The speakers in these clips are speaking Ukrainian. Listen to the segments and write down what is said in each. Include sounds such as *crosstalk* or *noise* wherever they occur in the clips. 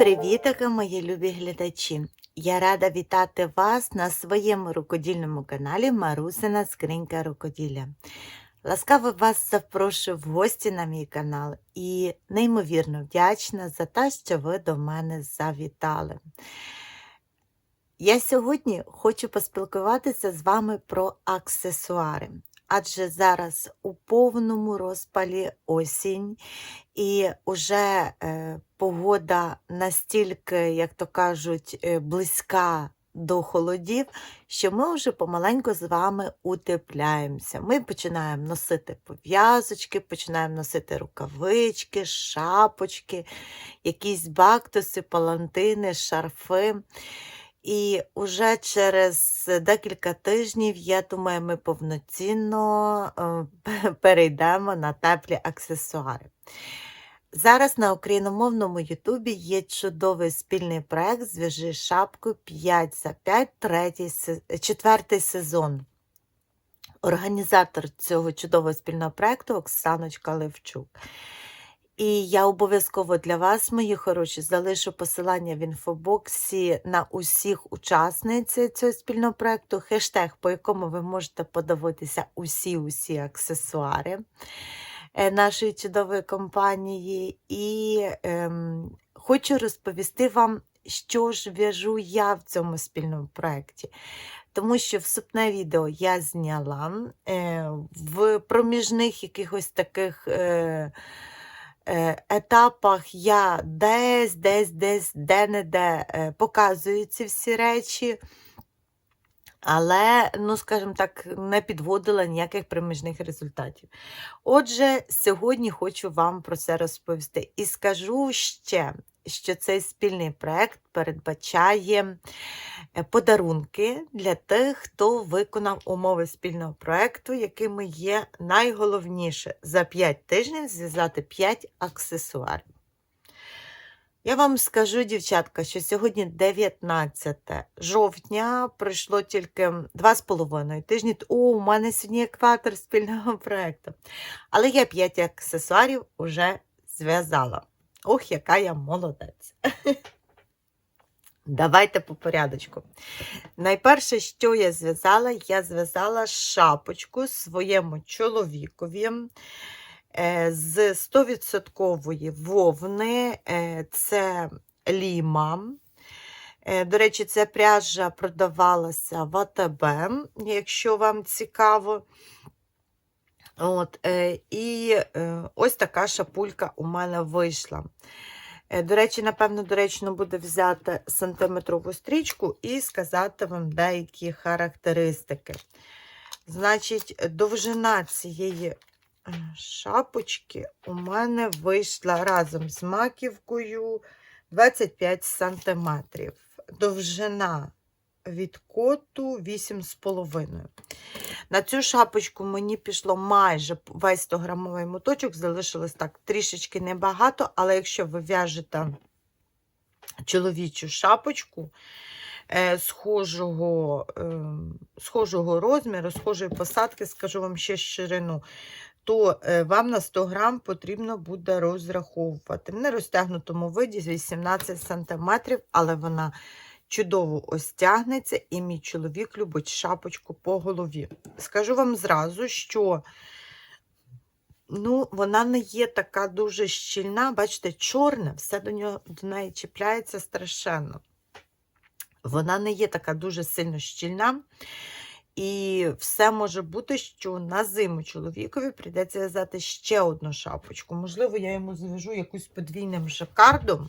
Усім мої любі глядачі! Я рада вітати вас на своєму рукодільному каналі Марусина Скринька Рукоділля. Ласкаво вас запрошую в гості на мій канал і неймовірно вдячна за те, що ви до мене завітали. Я сьогодні хочу поспілкуватися з вами про аксесуари. Адже зараз у повному розпалі осінь, і уже е, погода настільки, як то кажуть, е, близька до холодів, що ми вже помаленьку з вами утепляємося. Ми починаємо носити пов'язочки, починаємо носити рукавички, шапочки, якісь бактуси, палантини, шарфи. І уже через декілька тижнів, я думаю, ми повноцінно е, *laughs* перейдемо на теплі аксесуари. Зараз на україномовному Ютубі є чудовий спільний проект Зв'яжи шапку 5 за 5, третій, четвертий сезон. Організатор цього чудового спільного проекту Оксаночка Левчук. І я обов'язково для вас, мої хороші, залишу посилання в інфобоксі на усіх учасниць цього спільного проекту, хештег, по якому ви можете подивитися усі-усі аксесуари нашої чудової компанії. І ем, хочу розповісти вам, що ж в'яжу я в цьому спільному проєкті. Тому що вступне відео я зняла е, в проміжних якихось таких. Е, е, етапах я десь, десь, десь, де-не-де е, показую ці всі речі, але, ну, скажімо так, не підводила ніяких проміжних результатів. Отже, сьогодні хочу вам про це розповісти. І скажу ще, що цей спільний проект передбачає е, подарунки для тих, хто виконав умови спільного проекту, якими є найголовніше за 5 тижнів зв'язати 5 аксесуарів. Я вам скажу, дівчатка, що сьогодні 19 жовтня, пройшло тільки 2,5 тижні. О, у мене сьогодні екватор спільного *laughs* проекту. Але я 5 аксесуарів вже зв'язала. Ох, яка я молодець. *laughs* Давайте по порядочку. Найперше, що я зв'язала, я зв'язала шапочку своєму чоловікові з 100% вовни. е, Це ліма. Е, До речі, ця пряжа продавалася в АТБ, якщо вам цікаво. От, е, і е, ось така шапулька у мене вийшла. Е, До речі, напевно, доречно буде взяти сантиметрову стрічку і сказати вам деякі характеристики. Значить, довжина цієї е, шапочки у мене вийшла разом з маківкою 25 сантиметрів. Довжина від коту 8,5. На цю шапочку мені пішло майже весь 100-грамовий моточок, залишилось так трішечки небагато, але якщо ви в'яжете чоловічу шапочку е, схожого, е, схожого розміру, схожої посадки, скажу вам ще ширину, то е, вам на 100 грам потрібно буде розраховувати. В нерозтягнутому виді 18 см, але вона чудово ось тягнеться, і мій чоловік любить шапочку по голові. Скажу вам зразу, що ну, вона не є така дуже щільна, бачите, чорне, все до, нього, до неї чіпляється страшенно. Вона не є така дуже сильно щільна. І все може бути, що на зиму чоловікові прийдеться в'язати ще одну шапочку. Можливо, я йому зв'яжу якусь подвійним жакардом.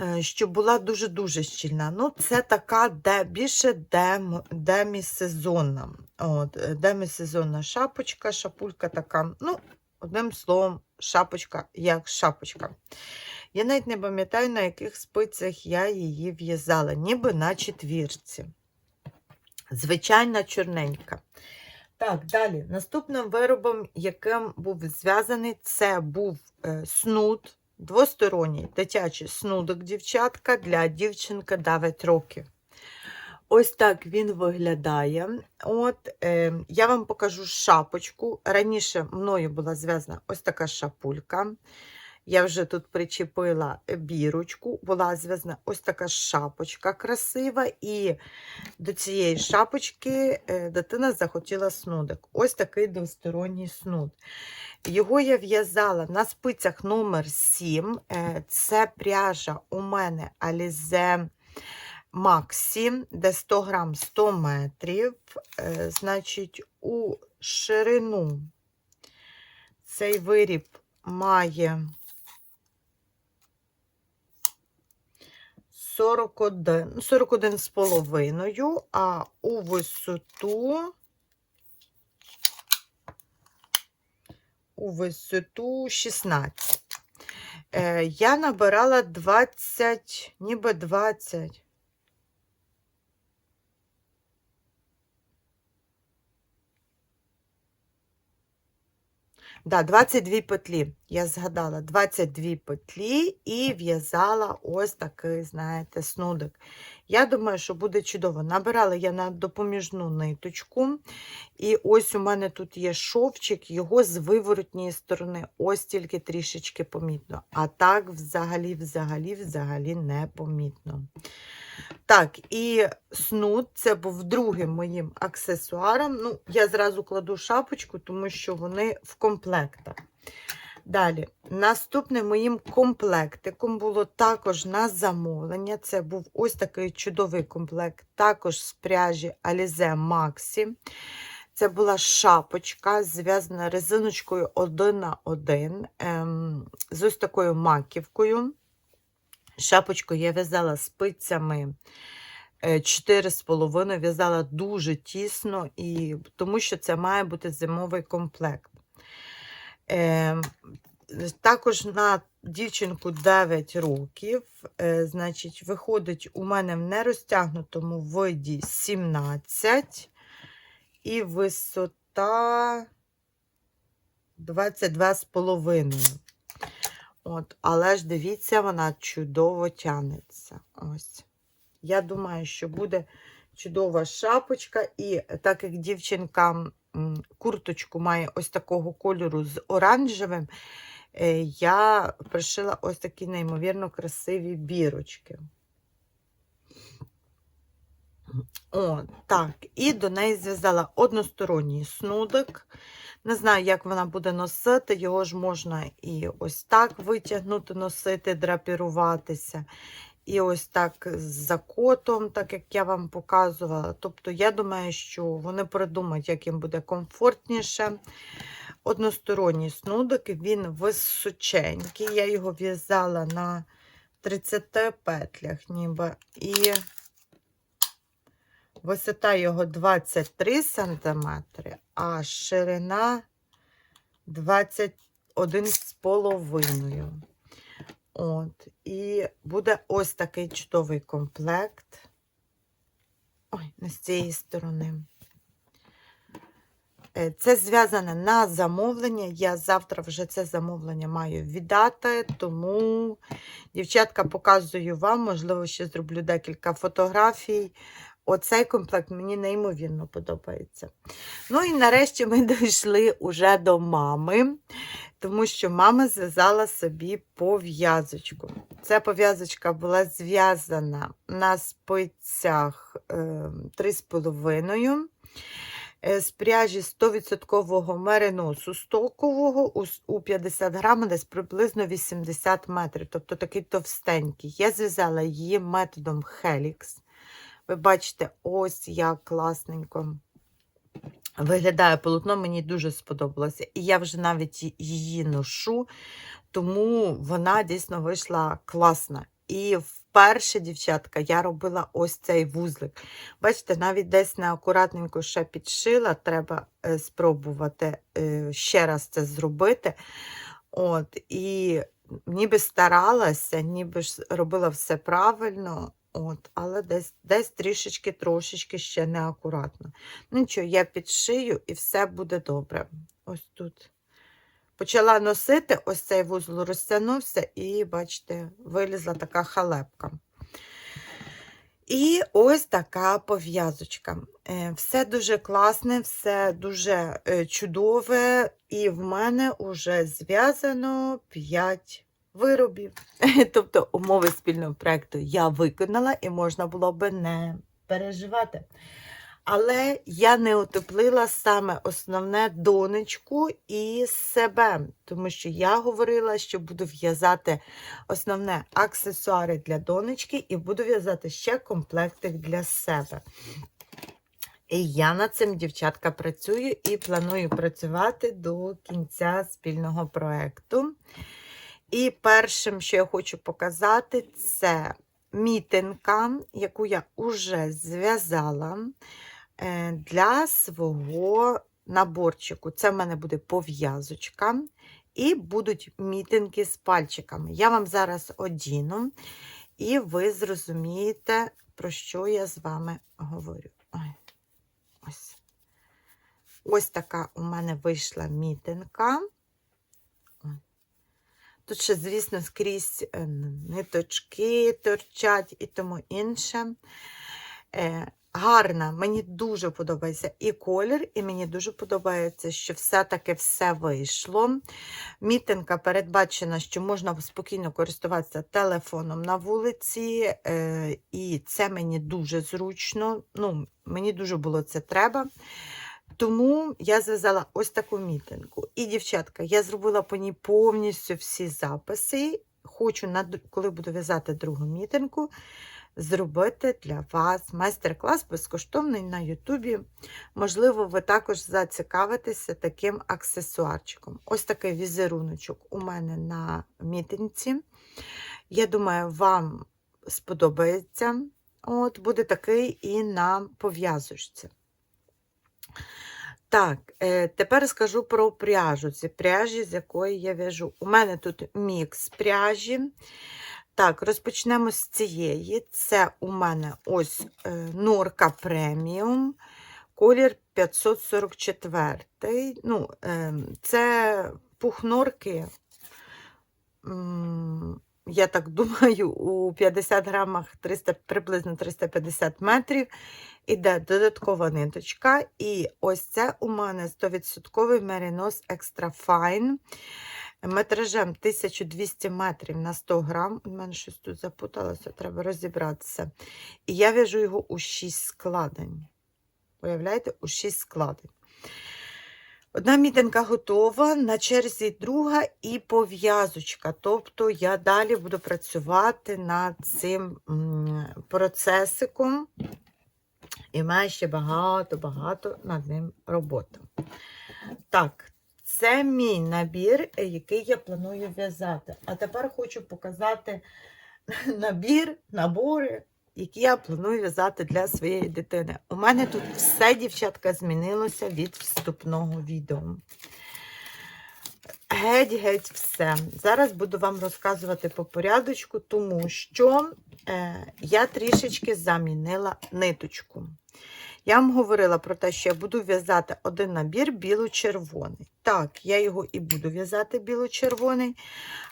е, Щоб була дуже-дуже щільна. Ну, це така де, більше дем, демісезонна. От, е, демісезонна шапочка, шапулька така. Ну, одним словом, шапочка як шапочка. Я навіть не пам'ятаю, на яких спицях я її в'язала, ніби на четвірці. Звичайна чорненька. Так, далі. Наступним виробом, яким був зв'язаний, це був е, снуд, двосторонній дитячий снудок дівчатка для дівчинки 9 років. Ось так він виглядає. От, е, я вам покажу шапочку. Раніше мною була зв'язана ось така шапулька. Я вже тут причепила бірочку, була зв'язана ось така шапочка красива, і до цієї шапочки е, дитина захотіла снудик. Ось такий двосторонній снуд. Його я в'язала на спицях номер 7. Е, Це пряжа у мене Alize Maxi, де 100 грам 100 метрів. Е, Значить, у ширину цей виріб має 41, ну, 41 з половиною, а у висоту у висоту 16. Е, я набирала 20, ніби 20. Да, 22 петлі. Я згадала 22 петлі і в'язала ось такий, знаєте, снудик. Я думаю, що буде чудово. Набирала я на допоміжну ниточку. І ось у мене тут є шовчик, його з виворотньої сторони, ось тільки трішечки помітно. А так, взагалі, взагалі, взагалі не помітно. Так, і снуд це був другим моїм аксесуаром. Ну, я зразу кладу шапочку, тому що вони в комплектах. Далі, наступним моїм комплектиком було також на замовлення. Це був ось такий чудовий комплект, також з пряжі Alize Maxi. Це була шапочка, зв'язана резиночкою 1 на 1 ем, з ось такою маківкою. Шапочку я в'язала спицями 4,5, в'язала дуже тісно, і, тому що це має бути зимовий комплект. Е, також на дівчинку 9 років, е, значить, виходить у мене в нерозтягнутому виді 17 і висота 22,5. От, але ж дивіться, вона чудово тянеться. Ось. Я думаю, що буде чудова шапочка, і так як дівчинка курточку має ось такого кольору з оранжевим, е, я пришила ось такі неймовірно красиві бірочки. О, так, і до неї зв'язала односторонній снудик. Не знаю, як вона буде носити, його ж можна і ось так витягнути, носити, драпіруватися. І ось так з закотом, так як я вам показувала. Тобто, я думаю, що вони придумають, як їм буде комфортніше. Односторонній снудик, він височенький. Я його в'язала на 30 петлях, ніби. І висота його 23 см, а ширина 21,5. От, і буде ось такий чудовий комплект. Ой, не з цієї сторони. Е, Це зв'язане на замовлення. Я завтра вже це замовлення маю віддати, тому, дівчатка, показую вам, можливо, ще зроблю декілька фотографій. Оцей комплект мені неймовірно подобається. Ну і нарешті ми *laughs* дійшли уже до мами, тому що мама зв'язала собі пов'язочку. Ця пов'язочка була зв'язана на спицях е, 3,5 е, з пряжі 100% мериносу стокового у 50 грам, десь приблизно 80 метрів, тобто такий товстенький. Я зв'язала її методом Helix. Ви бачите, ось як класненько виглядає полотно, мені дуже сподобалося. І я вже навіть її ношу, тому вона дійсно вийшла класна. І вперше, дівчатка, я робила ось цей вузлик. Бачите, навіть десь неакуратненько ще підшила, треба е, спробувати е, ще раз це зробити. От, і ніби старалася, ніби ж робила все правильно, от, але десь, десь трішечки, трошечки ще неакуратно. Ну нічого, я підшию і все буде добре. Ось тут. Почала носити, ось цей вузол розтягнувся, і, бачите, вилізла така халепка. І ось така пов'язочка. Е, Все дуже класне, все дуже е, чудове, і в мене вже зв'язано 5 виробів. *laughs* Тобто умови спільного проєкту я виконала і можна було би не переживати. Але я не утеплила саме основне донечку і себе, тому що я говорила, що буду в'язати основне аксесуари для донечки і буду в'язати ще комплектик для себе. І я над цим, дівчатка, працюю і планую працювати до кінця спільного проєкту. І першим, що я хочу показати, це мітинка, яку я вже зв'язала е, для свого наборчику. Це в мене буде пов'язочка. І будуть мітинки з пальчиками. Я вам зараз одіну, і ви зрозумієте, про що я з вами говорю. Ось. Ось така у мене вийшла мітинка. Тут ще, звісно, скрізь е, ниточки торчать і тому інше. Е, гарна, мені дуже подобається і колір, і мені дуже подобається, що все-таки все вийшло. Мітинка передбачена, що можна спокійно користуватися телефоном на вулиці, е, і це мені дуже зручно. Ну, Мені дуже було це треба. Тому я зв'язала ось таку мітинку. І, дівчатка, я зробила по ній повністю всі записи. Хочу, коли буду в'язати другу мітинку, зробити для вас майстер-клас безкоштовний на Ютубі. Можливо, ви також зацікавитеся таким аксесуарчиком. Ось такий візеруночок у мене на мітинці. Я думаю, вам сподобається. От, Буде такий і на пов'язочці. Так, е, тепер скажу про пряжу. Це пряжі, з якої я в'яжу. У мене тут мікс пряжі. Так, розпочнемо з цієї. Це у мене ось е, норка преміум, колір 544. Ну, е, Це пух норки, я так думаю, у 50 грамах 300, приблизно 350 метрів. Іде додаткова ниточка. І ось це у мене 100% меринос Extra Fine метражем 1200 метрів на 100 грам. У мене щось тут запуталося, треба розібратися. І я в'яжу його у 6 складень. Уявляєте, у 6 складень. Одна мітинка готова, на черзі друга і пов'язочка. Тобто я далі буду працювати над цим процесиком. І маю ще багато-багато над ним роботи. Так, це мій набір, який я планую в'язати. А тепер хочу показати *laughs* набір, набори, які я планую в'язати для своєї дитини. У мене тут все, дівчатка, змінилося від вступного відео. Геть-геть все. Зараз буду вам розказувати по порядочку, тому що е, я трішечки замінила ниточку. Я вам говорила про те, що я буду в'язати один набір біло-червоний. Так, я його і буду в'язати біло-червоний,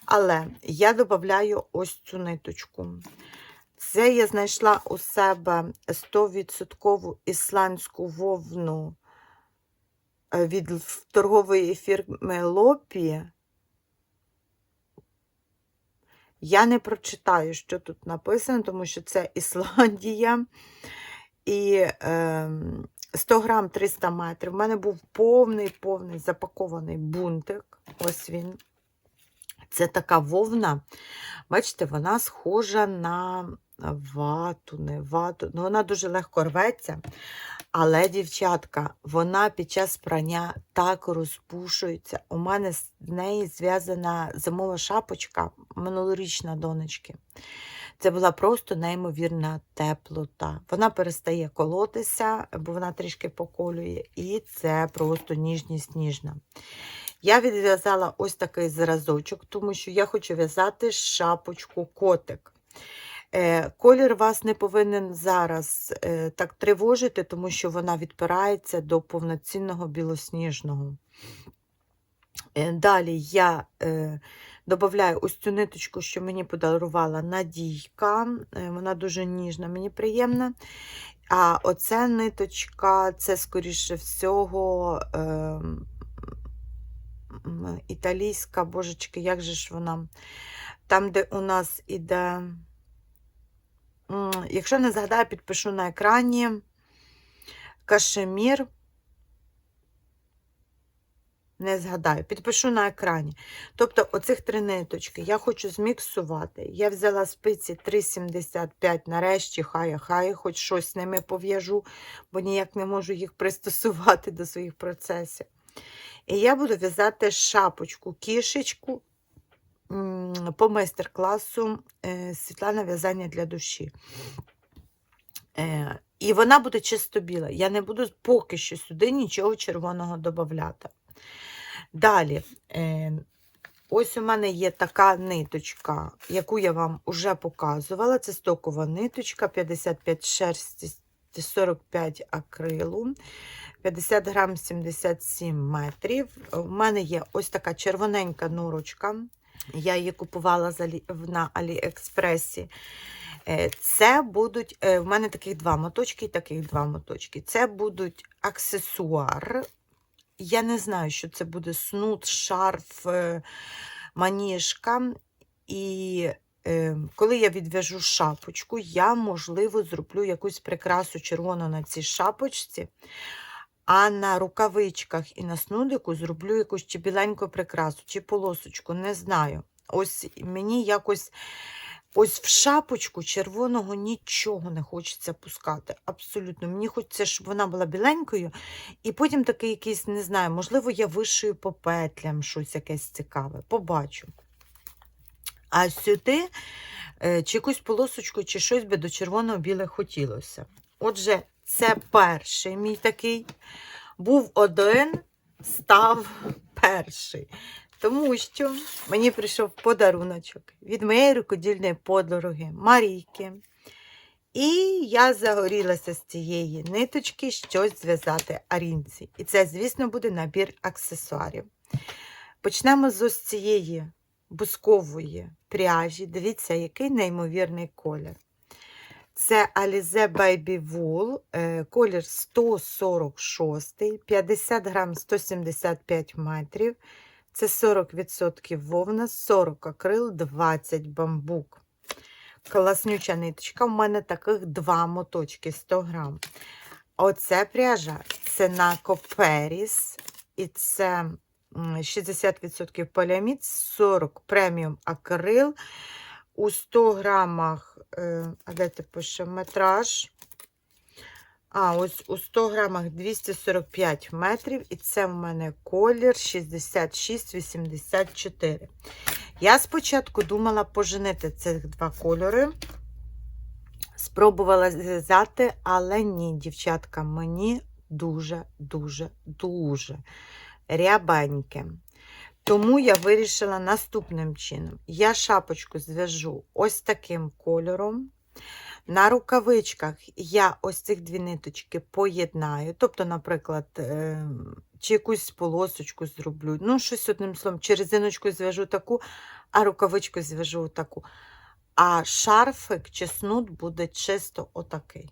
але я додаю ось цю ниточку. Це я знайшла у себе 100% ісландську вовну е, від торгової фірми Лопі. Я не прочитаю, що тут написано, тому що це Ісландія і е, 100 грам 300 метрів. У мене був повний-повний запакований бунтик. Ось він. Це така вовна. Бачите, вона схожа на вату, не вату. Ну, Вона дуже легко рветься. Але, дівчатка, вона під час прання так розпушується. У мене з неї зв'язана зимова шапочка минулорічна донечки. Це була просто неймовірна теплота. Вона перестає колотися, бо вона трішки поколює, і це просто ніжність ніжна. Я відв'язала ось такий зразочок, тому що я хочу в'язати шапочку котик. Е, колір вас не повинен зараз е, так тривожити, тому що вона відпирається до повноцінного білосніжного. Е, Далі я додаю ось цю ниточку, що мені подарувала Надійка. Вона дуже ніжна, мені приємна. А оця ниточка, це, скоріше всього, італійська, божечки, як же ж вона? Там, де у нас іде. Якщо не згадаю, підпишу на екрані кашемір. Не згадаю, підпишу на екрані. Тобто, оцих три ниточки я хочу зміксувати. Я взяла спиці 3,75, нарешті, хай, хай, хоч щось з ними пов'яжу, бо ніяк не можу їх пристосувати до своїх процесів. І я буду в'язати шапочку, кішечку по майстер-класу е, Світлана в'язання для душі. Е, І вона буде чисто біла. Я не буду поки що сюди нічого червоного додати. Далі, е, ось у мене є така ниточка, яку я вам вже показувала. Це стокова ниточка, 55 шерсті, 45 акрилу, 50 грам 77 метрів. У мене є ось така червоненька норочка. Я її купувала на Аліекспресі. Е, Це будуть, е, в мене таких два моточки і таких два моточки. Це будуть аксесуар. Я не знаю, що це буде снуд, шарф, е, маніжка. І коли я відв'яжу шапочку, я, можливо, зроблю якусь прикрасу червону на цій шапочці, а на рукавичках і на снудику зроблю якусь чи біленьку прикрасу, чи полосочку, не знаю. Ось мені якось. Ось в шапочку червоного нічого не хочеться пускати. Абсолютно. Мені хочеться, щоб вона була біленькою, і потім такий якийсь, не знаю, можливо, я вишию по петлям щось якесь цікаве. Побачу. А сюди е, чи якусь полосочку, чи щось би до червоного-біле хотілося. Отже, це перший мій такий. Був один, став перший. Тому що мені прийшов подаруночок від моєї рукодільної подруги Марійки. І я загорілася з цієї ниточки щось зв'язати арінці. І це, звісно, буде набір аксесуарів. Почнемо з ось цієї бускової пряжі. Дивіться, який неймовірний колір. Це Alize Baby Wool, е, колір 146, 50 грам 175 метрів. Це 40% вовна, 40 акрил, 20 бамбук. Класнюча ниточка. У мене таких два моточки 100 грам. Оце пряжа це на Коперіс. І це 60% поліамід, 40 преміум акрил. У 100 грамах, е, а де ти пише метраж? А, ось у 100 грамах 245 метрів, і це в мене колір 6684. Я спочатку думала поженити цих два кольори. Спробувала зв'язати, але ні, дівчатка, мені дуже, дуже, дуже рябеньке. Тому я вирішила наступним чином. Я шапочку зв'яжу ось таким кольором. На рукавичках я ось цих дві ниточки поєднаю. Тобто, наприклад, е, чи якусь полосочку зроблю. Ну, щось одним словом, чи резиночку зв'яжу таку, а рукавичку зв'яжу таку. А шарфик чи снуд буде чисто отакий.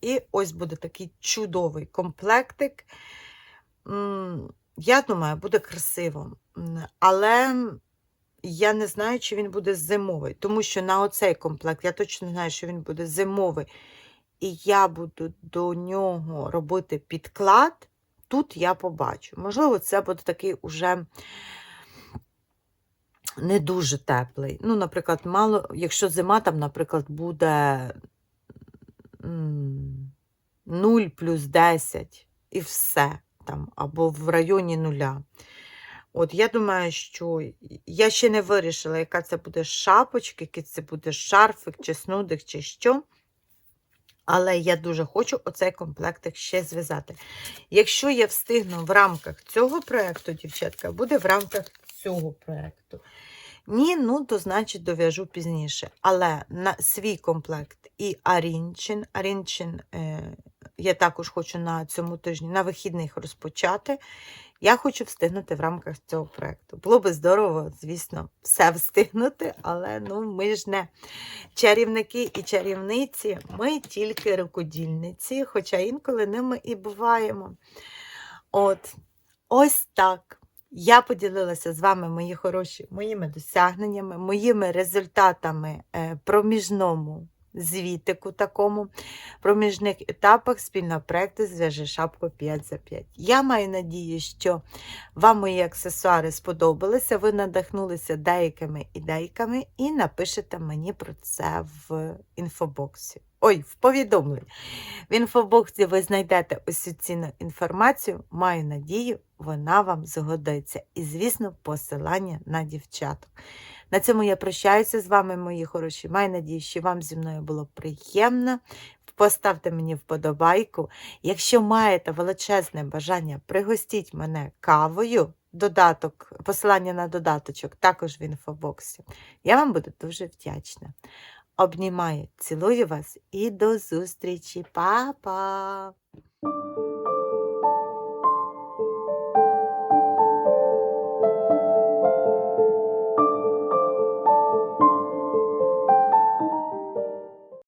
І ось буде такий чудовий комплектик. Я думаю, буде красиво. Але я не знаю, чи він буде зимовий, тому що на оцей комплект я точно знаю, що він буде зимовий. І я буду до нього робити підклад. Тут я побачу. Можливо, це буде такий уже не дуже теплий. Ну, наприклад, мало, якщо зима, там, наприклад, буде 0 плюс 10 і все там, або в районі нуля. От я думаю, що я ще не вирішила, яка це буде шапочка, який це буде шарфик, чи снудик, чи що. Але я дуже хочу оцей комплектик ще зв'язати. Якщо я встигну в рамках цього проєкту, дівчатка, буде в рамках цього проєкту. Ні, ну то значить дов'яжу пізніше. Але на свій комплект і Арінчин. Арінчин е, я також хочу на цьому тижні на вихідних розпочати. Я хочу встигнути в рамках цього проєкту. Було би здорово, звісно, все встигнути, але ну, ми ж не чарівники і чарівниці, ми тільки рукодільниці, хоча інколи ними і буваємо. От, ось так. Я поділилася з вами, мої хороші, моїми досягненнями, моїми результатами е, проміжному звітику такому, проміжних етапах спільного проєкту «Зв'яжи шапку 5 за 5. Я маю надію, що вам мої аксесуари сподобалися, ви надихнулися деякими ідейками і напишете мені про це в інфобоксі. Ой, в повідомленні. В інфобоксі ви знайдете усю цінну інформацію. Маю надію, вона вам згодиться. І, звісно, посилання на дівчаток. На цьому я прощаюся з вами, мої хороші. Маю надію, що вам зі мною було приємно. Поставте мені вподобайку. Якщо маєте величезне бажання, пригостіть мене кавою. Додаток, посилання на додаточок також в інфобоксі. Я вам буду дуже вдячна. Обнімаю, цілую вас і до зустрічі, Па-па!